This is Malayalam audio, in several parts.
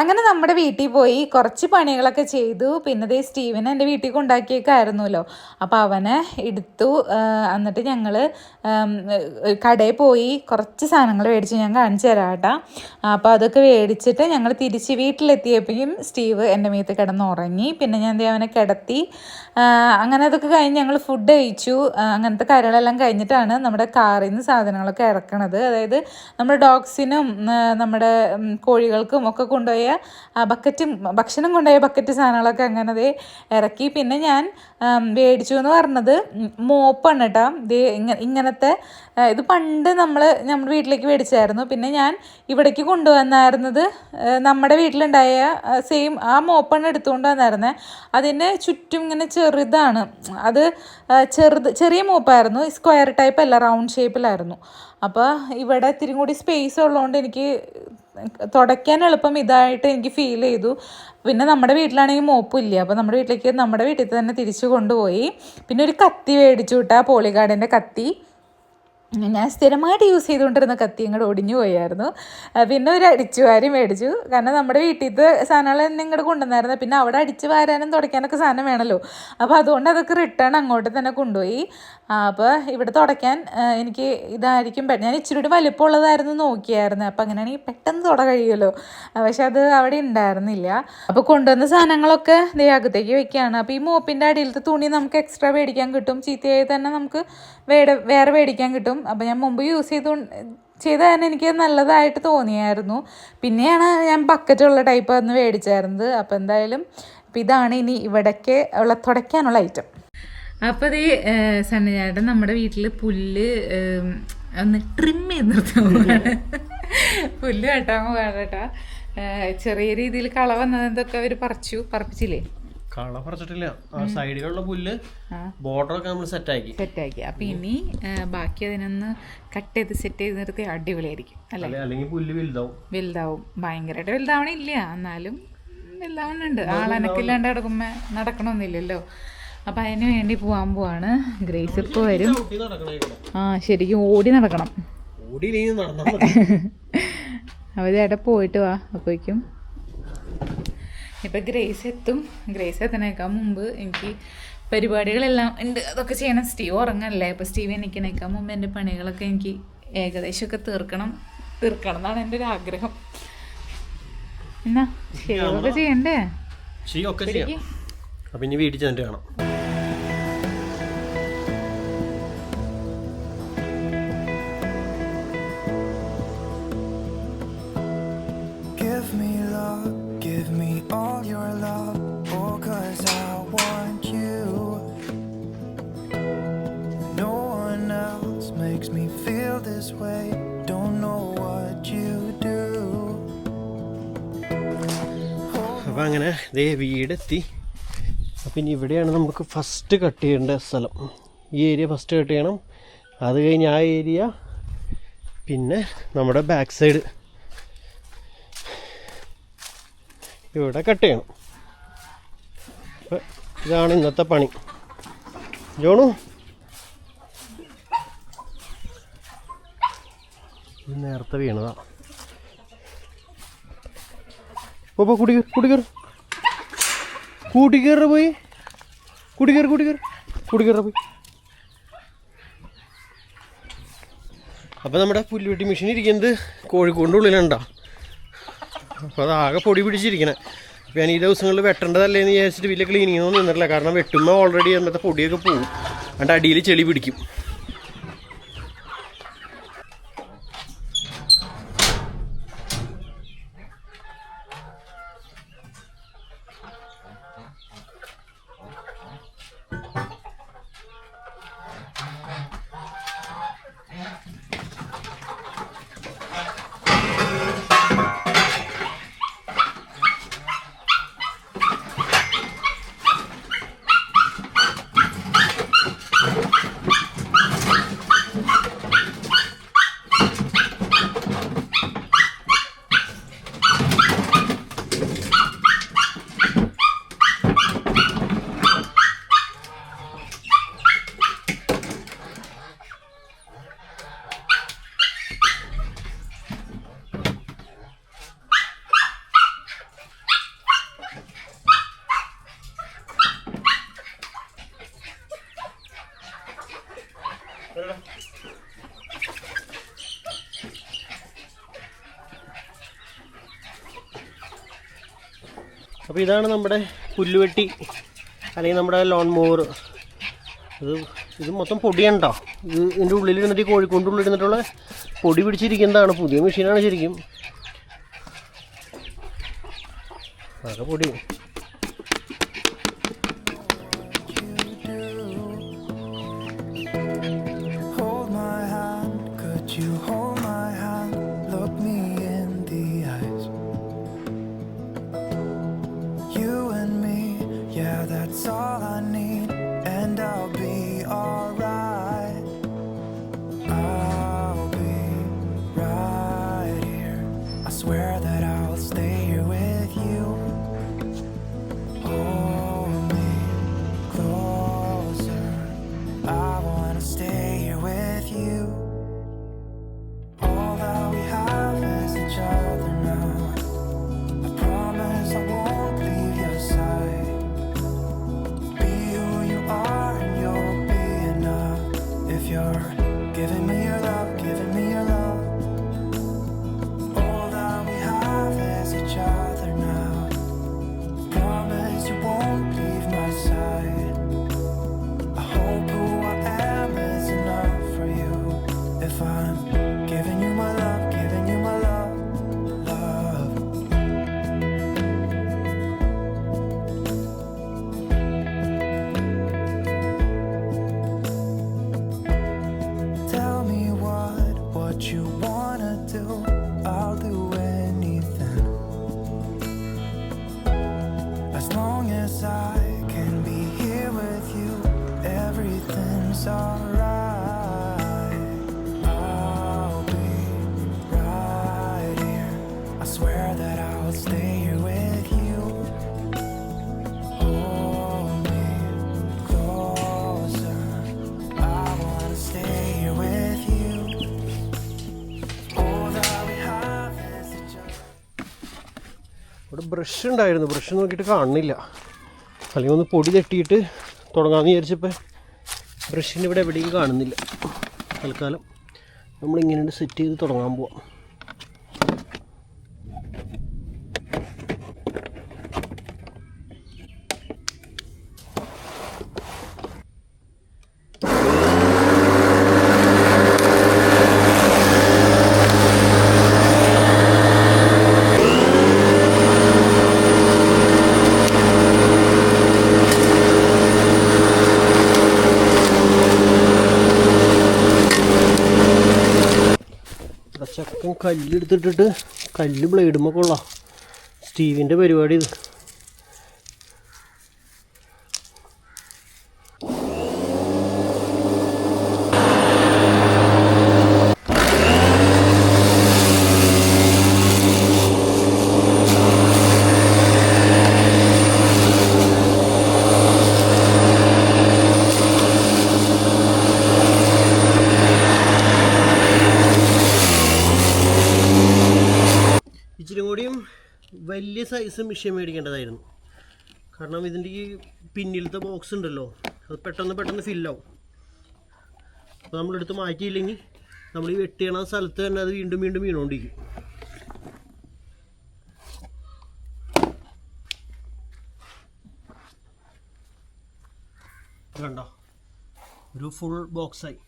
അങ്ങനെ നമ്മുടെ വീട്ടിൽ പോയി കുറച്ച് പണികളൊക്കെ ചെയ്തു. പിന്നെ ദേ സ്റ്റീവൻ എന്റെ വീട്ടിൽ കൊണ്ടാക്കിയേക്കായിരുന്നല്ലോ. അപ്പോൾ അവനെ എടുത്തു. എന്നിട്ട് ഞങ്ങൾ കടയിൽ പോയി കുറച്ച് സാധനങ്ങൾ മേടിച്ച് ഞാൻ കാണിച്ചു തരാം കേട്ടോ. അപ്പോൾ അതൊക്കെ മേടിച്ചിട്ട് ഞങ്ങൾ തിരിച്ച് വീട്ടിലെത്തിയപ്പോഴും സ്റ്റീവ് എന്റെ മീത്ത് കിടന്ന് ഉറങ്ങി. പിന്നെ ഞാൻ ദേ അവനെ കിടത്തി. അങ്ങനെ അതൊക്കെ കഴിഞ്ഞ് ഞങ്ങൾ ഫുഡ് കഴിച്ചു. അങ്ങനത്തെ കാര്യങ്ങളെല്ലാം കഴിഞ്ഞിട്ടാണ് നമ്മുടെ കാറിൽ നിന്ന് സാധനങ്ങളൊക്കെ ഇറക്കണത്. അതായത് നമ്മുടെ ഡോഗ്സിനും നമ്മുടെ കോഴികൾക്കും ഒക്കെ കൊണ്ടുപോയ ബക്കറ്റും ഭക്ഷണം കൊണ്ടുപോയ ബക്കറ്റ് സാധനങ്ങളൊക്കെ അങ്ങനെ ഇറക്കി. പിന്നെ ഞാൻ മേടിച്ചു എന്ന് പറഞ്ഞത് മോപ്പാണ് കേട്ടോ. ഇങ്ങ ഇങ്ങനത്തെ ഇത് പണ്ട് നമ്മൾ നമ്മുടെ വീട്ടിലേക്ക് മേടിച്ചായിരുന്നു. പിന്നെ ഞാൻ ഇവിടേക്ക് കൊണ്ടുവന്നായിരുന്നത് നമ്മുടെ വീട്ടിലുണ്ടായ സെയിം ആ മോപ്പാണ് എടുത്തുകൊണ്ട് വന്നായിരുന്നത് അതിന് ചുറ്റും ഇങ്ങനെ ചെറുതാണ്. അത് ചെറുത് ചെറിയ മോപ്പായിരുന്നു. സ്ക്വയർ ടൈപ്പ് അല്ല റൗണ്ട് ഷേപ്പിലായിരുന്നു. അപ്പോൾ ഇവിടെ ഇത്തിരി കൂടി സ്പേസ് ഉള്ളതുകൊണ്ട് എനിക്ക് തുടയ്ക്കാൻ എളുപ്പം ഇതായിട്ട് എനിക്ക് ഫീൽ ചെയ്തു. പിന്നെ നമ്മുടെ വീട്ടിലാണെങ്കിൽ മോപ്പില്ല. അപ്പോൾ നമ്മുടെ വീട്ടിലേക്ക് നമ്മുടെ വീട്ടിൽ തന്നെ തിരിച്ചു കൊണ്ടുപോയി. പിന്നെ ഒരു കത്തി മേടിച്ചു വിട്ടാൽ പോളിഗാർഡിന്റെ കത്തി. ഞാൻ സ്ഥിരമായിട്ട് യൂസ് ചെയ്തുകൊണ്ടിരുന്ന കത്തി ഇങ്ങോട്ട് ഒടിഞ്ഞു പോയായിരുന്നു. പിന്നെ ഒരു അടിച്ചുവാരി മേടിച്ചു. കാരണം നമ്മുടെ വീട്ടിലത്തെ സാധനങ്ങൾ തന്നെ ഇങ്ങോട്ട് കൊണ്ടുവന്നായിരുന്നു. പിന്നെ അവിടെ അടിച്ച് വാരാനും തുടയ്ക്കാനൊക്കെ സാധനം വേണമല്ലോ അപ്പോൾ അതുകൊണ്ട് അതൊക്കെ റിട്ടേൺ അങ്ങോട്ട് തന്നെ കൊണ്ടുപോയി. അപ്പോൾ ഇവിടെ തുടയ്ക്കാൻ എനിക്ക് ഇതായിരിക്കും ഞാൻ ഇച്ചിരി കൂടി വലിപ്പമുള്ളതായിരുന്നു നോക്കിയായിരുന്നു. അപ്പോൾ അങ്ങനെയാണെങ്കിൽ പെട്ടെന്ന് തുട കഴിയുമല്ലോ. പക്ഷെ അത് അവിടെ ഉണ്ടായിരുന്നില്ല. അപ്പോൾ കൊണ്ടുവന്ന സാധനങ്ങളൊക്കെ ദേഹത്തേക്ക് വെക്കുകയാണ്. അപ്പോൾ ഈ മോപ്പിന്റെ അടിയിലത്തെ തുണി നമുക്ക് എക്സ്ട്രാ മേടിക്കാൻ കിട്ടും. ചീത്തയായി തന്നെ നമുക്ക് വേറെ മേടിക്കാൻ കിട്ടും. അപ്പോൾ ഞാൻ മുമ്പ് യൂസ് ചെയ്തു ചെയ്ത് തന്നെ എനിക്ക് നല്ലതായിട്ട് തോന്നിയായിരുന്നു. പിന്നെയാണ് ഞാൻ ബക്കറ്റുള്ള ടൈപ്പ് അന്ന് മേടിച്ചായിരുന്നത്. അപ്പോൾ എന്തായാലും അപ്പോൾ ഇതാണ് ഇനി ഇവിടേക്ക് ഉള്ള തുടയ്ക്കാനുള്ള ഐറ്റം അപ്പോൾ ഈ സണ്ണചേട്ടൻ നമ്മുടെ വീട്ടിൽ പുല്ല് ഒന്ന് ട്രിം ചെയ്ത് നിർത്താൻ പോവാണ്. പുല്ല് വെട്ടാൻ പോവാണ് കേട്ടോ. ചെറിയ രീതിയിൽ കള വന്നതെന്തൊക്കെ അവർ പറിച്ചു പറപ്പിച്ചില്ലേ? കള പറിച്ചിട്ടില്ല. ആ സൈഡിലുള്ള പുല്ല് ബോർഡറൊക്കെ നമ്മൾ സെറ്റാക്കി സെറ്റാക്കി. അപ്പൊ ഇനി ബാക്കി അതിനൊന്ന് കട്ട് ചെയ്ത് സെറ്റ് ചെയ്ത് നിർത്തി അടിപൊളിയായിരിക്കും അല്ലേ? അല്ലെങ്കിൽ പുല്ല് വലുതാവും. വലുതാവും. ഭയങ്കരമായിട്ട് വലുതാവണില്ല. എന്നാലും വലുതാവണുണ്ട്. ആളനക്കില്ലാണ്ട് കിടക്കുമ്പോ നടക്കണമെന്നില്ലല്ലോ അപ്പം അതിന് വേണ്ടി പോകാൻ പോവാണ്. ഗ്രേസ് ഇപ്പോൾ വരും. ആ ശരിക്കും ഓടി നടക്കണം. അപ്പോൾ ചേട്ടാ പോയിട്ട് വാ അപ്പോഴേക്കും ഇപ്പം ഗ്രേസ് എത്തും. ഗ്രേസ് എത്തണേക്കാൾ മുമ്പ് എനിക്ക് പരിപാടികളെല്ലാം ഉണ്ട്. അതൊക്കെ ചെയ്യണം. സ്റ്റീവ് ഉറങ്ങല്ലേ. അപ്പോൾ സ്റ്റീവ് എനിക്കണേക്കാൾ മുമ്പ് എന്റെ പണികളൊക്കെ എനിക്ക് ഏകദേശമൊക്കെ തീർക്കണം. തീർക്കണം എന്നാണ് എന്റെ ഒരു ആഗ്രഹം. എന്നാ ശരിയൊക്കെ ചെയ്യണ്ടേ? ഒക്കെ ചെയ്യാം. അപ്പം ഇനി വീട്ടിൽ ചെന്നിട്ട് കാണാം. This way, don't know what you do. അപ്പൊ അങ്ങനെ ദേ വീടെത്തി. അപ്പൊ ഇനി ഇവിടെയാണ് നമുക്ക് ഫസ്റ്റ് കട്ട് ചെയ്യേണ്ട സ്ഥലം. ഈ ഏരിയ ഫസ്റ്റ് കട്ട് ചെയ്യണം. അത് കഴിഞ്ഞ് ആ ഏരിയ പിന്നെ നമ്മുടെ ബാക്ക് സൈഡ് ഇവിടെ കട്ട് ചെയ്യണം. ഇതാണ് ഇന്നത്തെ പണി. ജോണു? ഇത് നേരത്തെ വീണതാ. പോ പോ കുടികർ കുടികർ കൂട്ടിക്കേറ പോയി. കുടികർ കുടികർ കുടികറ പോയി. അപ്പോൾ നമ്മുടെ പുല്ലുവെട്ടി മെഷീൻ ഇരിക്കുന്നത് കോഴിക്കോടിന്റെ ഉള്ളിലുണ്ടോ? അപ്പോൾ അത് ആകെ പൊടി പിടിച്ചിരിക്കണേ. അപ്പോൾ ഞാൻ ഈ ദിവസങ്ങളിൽ വെട്ടേണ്ടതല്ലേ എന്ന് വിചാരിച്ചിട്ട് വലിയ ക്ലീനിങ്ങൊന്നും നിന്നിട്ടില്ല. കാരണം വെട്ടുമ്പോൾ ഓൾറെഡി അന്നത്തെ പൊടിയൊക്കെ പോകും അതിന്റെ അടിയിൽ ചെളി പിടിക്കും. അപ്പോൾ ഇതാണ് നമ്മുടെ പുല്ലുവെട്ടി അല്ലെങ്കിൽ നമ്മുടെ ലോൺ മോവർ ഇത് ഇത് മൊത്തം പൊടിയാണ് കേട്ടോ ഇത് ഇതിന്റെ ഉള്ളിൽ ഇരുന്നിട്ട് ഈ കോഴിക്കോണ്ട് ഉള്ളിൽ ഇരുന്നിട്ടുള്ള പൊടി പിടിച്ചിരിക്കുന്നതാണ്. പുതിയ മെഷീനാണ് ശരിക്കും. അതൊക്കെ പൊടി. ബ്രഷ് ഉണ്ടായിരുന്നു. ബ്രഷ് നോക്കിയിട്ട് കാണുന്നില്ല. അല്ലെങ്കിൽ ഒന്ന് പൊടി തട്ടിയിട്ട് തുടങ്ങാമെന്ന് വിചാരിച്ചപ്പോൾ ബ്രഷിന്റെ ഇവിടെ എവിടെയും കാണുന്നില്ല. തൽക്കാലം നമ്മളിങ്ങനെ സെറ്റ് ചെയ്ത് തുടങ്ങാൻ പോവാം. ചക്കൻ കല്ലെടുത്തിട്ടിട്ട് കല്ല് ബ്ലേഡുമ്പോൾ കൊള്ളാം. സ്റ്റീവിന്റെ പരിപാടി ഇത് ഇച്ചിരി കൂടിയും വലിയ സൈസ് മിഷ്യൻ മേടിക്കേണ്ടതായിരുന്നു. കാരണം ഇതിന്റെ ഈ പിന്നിലത്തെ ബോക്സ് ഉണ്ടല്ലോ അത് പെട്ടെന്ന് പെട്ടെന്ന് ഫില്ലാവും അപ്പോൾ നമ്മളെടുത്ത് മാറ്റിയില്ലെങ്കിൽ നമ്മൾ ഈ വെട്ടിയണ സ്ഥലത്ത് തന്നെ അത് വീണ്ടും വീണ്ടും വീണുകൊണ്ടിരിക്കും കണ്ടോ? ഒരു ഫുൾ ബോക്സായി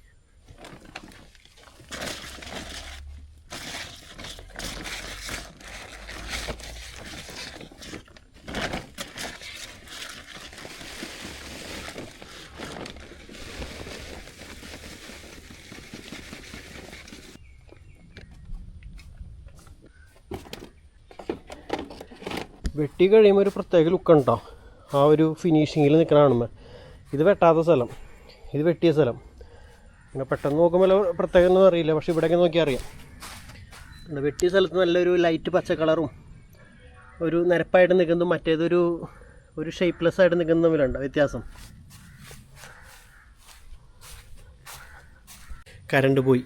വെട്ടി കഴിയുമ്പോൾ ഒരു പ്രത്യേക ലുക്ക് ഉണ്ടോ? ആ ഒരു ഫിനിഷിങ്ങിൽ നിൽക്കണ കാണുമ്പോൾ ഇത് വെട്ടാത്ത സ്ഥലം. ഇത് വെട്ടിയ സ്ഥലം. പിന്നെ പെട്ടെന്ന് നോക്കുമ്പോൾ പ്രത്യേകം ഒന്നും അറിയില്ല. പക്ഷെ ഇവിടെയൊക്കെ നോക്കിയാൽ അറിയാം. വെട്ടിയ സ്ഥലത്ത് നല്ലൊരു ലൈറ്റ് പച്ച കളറും ഒരു നിരപ്പായിട്ട് നിൽക്കുന്നതും മറ്റേതൊരു ഒരു ഷേപ്പ്ലെസ് ആയിട്ട് നിൽക്കുന്നതും തമ്മിലുണ്ട് വ്യത്യാസം? കരണ്ട് പോയി.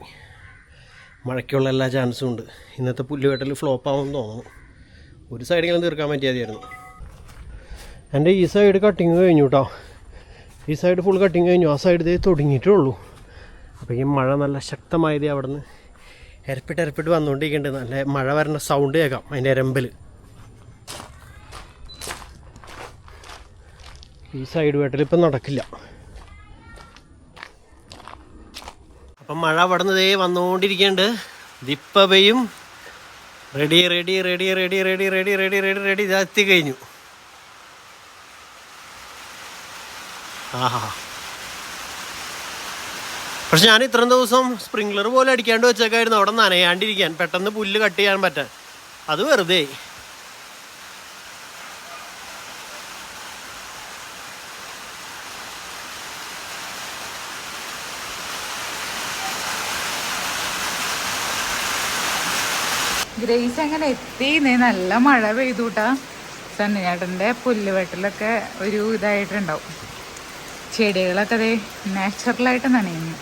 മഴയ്ക്കുള്ള എല്ലാ ചാൻസും ഉണ്ട്. ഇന്നത്തെ പുല്ലുകെട്ടൽ ഫ്ലോപ്പ് ആവുമെന്ന് തോന്നുന്നു. ഒരു സൈഡെങ്കിലും തീർക്കാൻ പറ്റിയതായിരുന്നു. എന്റെ ഈ സൈഡ് കട്ടിങ് കഴിഞ്ഞു കേട്ടോ ഈ സൈഡ് ഫുൾ കട്ടിങ് കഴിഞ്ഞു. ആ സൈഡ് ഇതേ തുടങ്ങിയിട്ടേ ഉള്ളൂ. അപ്പോൾ ഈ മഴ നല്ല ശക്തമായത് അവിടെ നിന്ന് എരപ്പിട്ട് എരപ്പിട്ട് വന്നുകൊണ്ടിരിക്കുന്നുണ്ട് നല്ല മഴ വരുന്ന സൗണ്ട് കേൾക്കാം അതിന്റെ എരമ്പൽ ഈ സൈഡ് വേട്ടിൽ ഇപ്പം നടക്കില്ല. അപ്പം മഴ അവിടെ ഇതേ വന്നുകൊണ്ടിരിക്കുന്നുണ്ട് ദിപ്പവയും ready ready ready ready ready ready ready ready ready ജാസ്തി കഴിഞ്ഞു. ആഹാ. പക്ഷെ ഞാൻ ഇത്രയും ദിവസം സ്പ്രിംഗ്ലർ പോലെ അടിക്കാണ്ട് വെച്ചേക്കായിരുന്നു. അവിടെ നനയാണ്ടിരിക്കാൻ പെട്ടെന്ന് പുല്ല് കട്ട് ചെയ്യാൻ പറ്റാൻ. അത് വെറുതെ. ഗ്രേസ് എത്തി? നീ നല്ല മഴ പെയ്തുട്ടാ. സണ്ണിയാട്ടന്റെ പുല്ലുവെട്ടിലൊക്കെ ഒരു ഇതായിട്ടുണ്ടാവും. ചെടികളൊക്കെ അതേ നാച്ചുറലായിട്ട് നനയുന്നു.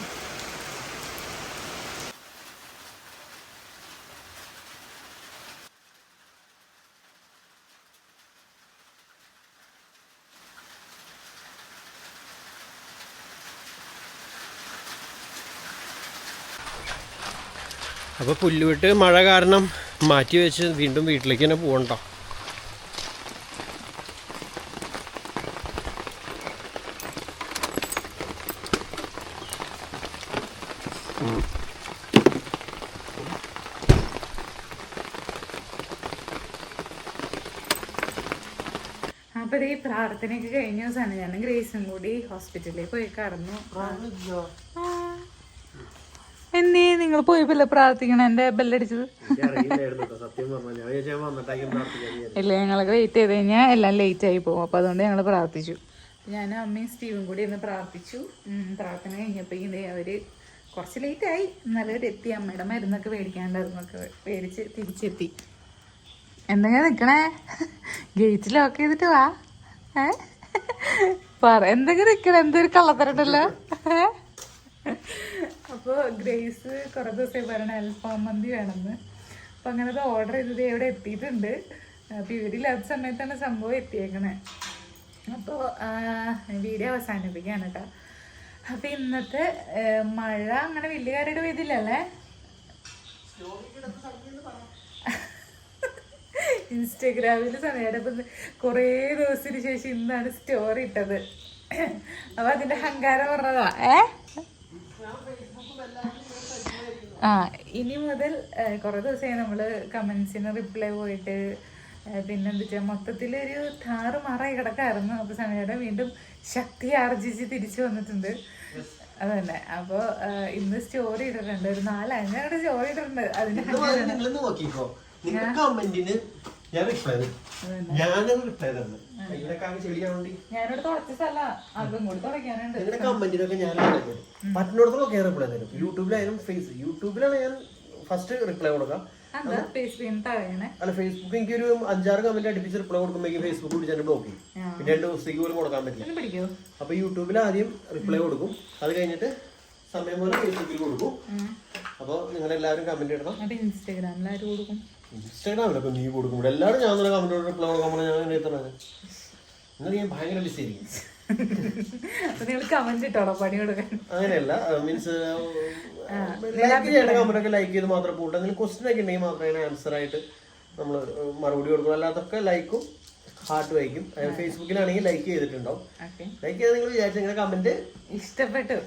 അപ്പോൾ പുല്ലുവിട്ട് മഴ കാരണം മാറ്റി വെച്ച് വീണ്ടും വീട്ടിലേക്ക് തന്നെ പോകണ്ടോ അപ്പൊ ഈ പ്രാർത്ഥനയ്ക്ക് കഴിഞ്ഞ ദിവസമാണ് ഞാൻ ഗ്രേസും കൂടി ഹോസ്പിറ്റലിൽ പോയി കടന്നു. നിങ്ങൾ പോയപ്പല്ലേ പ്രാർത്ഥിക്കണം? എന്റെ ബെല്ലടിച്ചത്. ഇല്ല ഞങ്ങളൊക്കെ വെയിറ്റ് ചെയ്ത് കഴിഞ്ഞാൽ എല്ലാം ലേറ്റ് ആയി പോകും. അപ്പൊ അതുകൊണ്ട് ഞങ്ങൾ പ്രാർത്ഥിച്ചു. ഞാൻ അമ്മയും സ്റ്റീവും കൂടി ഒന്ന് പ്രാർത്ഥിച്ചു. പ്രാർത്ഥന കഴിഞ്ഞപ്പോൾ അവർ കുറച്ച് ലേറ്റ് ആയി. എന്നാലും എത്തി അമ്മയുടെ മരുന്നൊക്കെ മേടിക്കാണ്ടായിരുന്നൊക്കെ മേടിച്ച് തിരിച്ചെത്തി. എന്തെങ്കിലും നിൽക്കണേ ഗേറ്റ് ലോക്ക് ചെയ്തിട്ട് വാ. ഏ? പറ എന്തെങ്കിലും നിൽക്കണേ എന്തൊരു കള്ളത്തരണ്ടല്ലോ അപ്പോൾ ഗ്രേസ് കുറേ ദിവസമായി പറയണ അൽഫാം മന്തി വേണമെന്ന്. അപ്പോൾ അങ്ങനെ അത് ഓർഡർ ചെയ്തത് ഇവിടെ എത്തിയിട്ടുണ്ട്. അപ്പോൾ ഇവരില്ലാത്ത സമയത്താണ് സംഭവം എത്തിയേക്കണേ. അപ്പോൾ വീഡിയോ അവസാനിപ്പിക്കുകയാണ് കേട്ടോ. അപ്പോൾ ഇന്നത്തെ മഴ അങ്ങനെ വലിയ കാര്യമായിട്ട് പെയ്തില്ലല്ലേ ഇൻസ്റ്റഗ്രാമിൽ സമയം കുറേ ദിവസത്തിന് ശേഷം ഇന്നാണ് സ്റ്റോറി ഇട്ടത്. അപ്പൊ അതിന്റെ അഹങ്കാരം പറഞ്ഞതാ ഏ? ആ ഇനി മുതൽ കുറെ ദിവസമായി നമ്മൾ കമൻസിന് റിപ്ലൈ പോയിട്ട് പിന്നെ പിന്നെന്താ വെച്ചാൽ മൊത്തത്തിലൊരു താറ് മാറായി കിടക്കായിരുന്നു. അപ്പോൾ സമയയുടെ വീണ്ടും ശക്തി ആർജിച്ച് തിരിച്ചു വന്നിട്ടുണ്ട്. അതന്നെ. അപ്പോൾ ഇന്ന് സ്റ്റോറി ഇട്ടിട്ടുണ്ട്. ഒരു നാലഞ്ചാണ് സ്റ്റോറി ഇട്ടിട്ടുണ്ട്. കമന്റിന് ഞാൻ റിപ്ലൈ ഞാനത് റിപ്ലൈ തന്നെ ഇതിനൊക്കെ ആകെ ചെളിയാവണ്ടി ഞാനിവിടെ തുടച്ച സ്ഥല. അതും കൂടി തുടയ്ക്കാനുണ്ട്. നിങ്ങളുടെ കമന്റിനൊക്കെ ഞാൻ തരും പറ്റുന്നിടത്തോളം ഞാൻ റിപ്ലൈ തരും യൂട്യൂബിലായാലും ഫേസ് യൂട്യൂബിലാണ് ഞാൻ ഫസ്റ്റ് റിപ്ലൈ കൊടുക്കാം അല്ല ഫേസ്ബുക്ക് എനിക്ക് ഒരു അഞ്ചാറ് കമന്റ് അടുപ്പിച്ച് റിപ്ലൈ കൊടുക്കുമ്പോൾ ഫേസ്ബുക്ക് വിളിച്ചാൽ ബ്ലോക്ക് ചെയ്യും. പിന്നെ രണ്ട് ദിവസത്തേക്ക് പോലും കൊടുക്കാൻ പറ്റില്ല. അപ്പൊ യൂട്യൂബിൽ ആദ്യം റിപ്ലൈ കൊടുക്കും. അത് കഴിഞ്ഞിട്ട് സമയം പോലെ ഫേസ്ബുക്കിൽ കൊടുക്കും. അപ്പോൾ നിങ്ങൾ എല്ലാവരും കമന്റ് ഇടണം. ഇൻസ്റ്റാഗ്രാമിൽ ആര് കൊടുക്കും? ഇൻസ്റ്റാഗ്രാമിലൊക്കെ നീ കൊടുക്കുമ്പോൾ എല്ലാവരും ഞാൻ തന്നെ കമന്റ് റിപ്ലൈ കൊടുക്കാൻ ഞാൻ എത്തണത് എന്നാൽ ഞാൻ ഭയങ്കര ലിസ്റ്റായിരിക്കും അങ്ങനെയല്ല. മീൻസ് ലൈക്ക് ചെയ്യേണ്ട കമന്റ് ഒക്കെ ലൈക്ക് ചെയ്ത് മാത്രമേ പോട്ടെ എന്തെങ്കിലും ക്വസ്റ്റ്യൻ ഒക്കെ ഉണ്ടെങ്കിൽ മാത്രമേ ആൻസർ ആയിട്ട് നമ്മൾ മറുപടി കൊടുക്കും. അല്ലാത്തൊക്കെ ലൈക്കും ഹാർട്ട് വയ്ക്കും. ഫേസ്ബുക്കിലാണെങ്കിൽ ലൈക്ക് ചെയ്തിട്ടുണ്ടാവും ലൈക്ക് ചെയ്ത് നിങ്ങൾ വിചാരിച്ച ഇങ്ങനെ കമന്റ് ഇഷ്ടപ്പെട്ടു.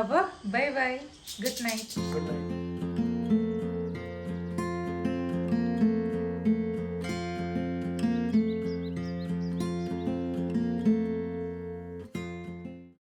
അപ്പൊ bye bye good night good night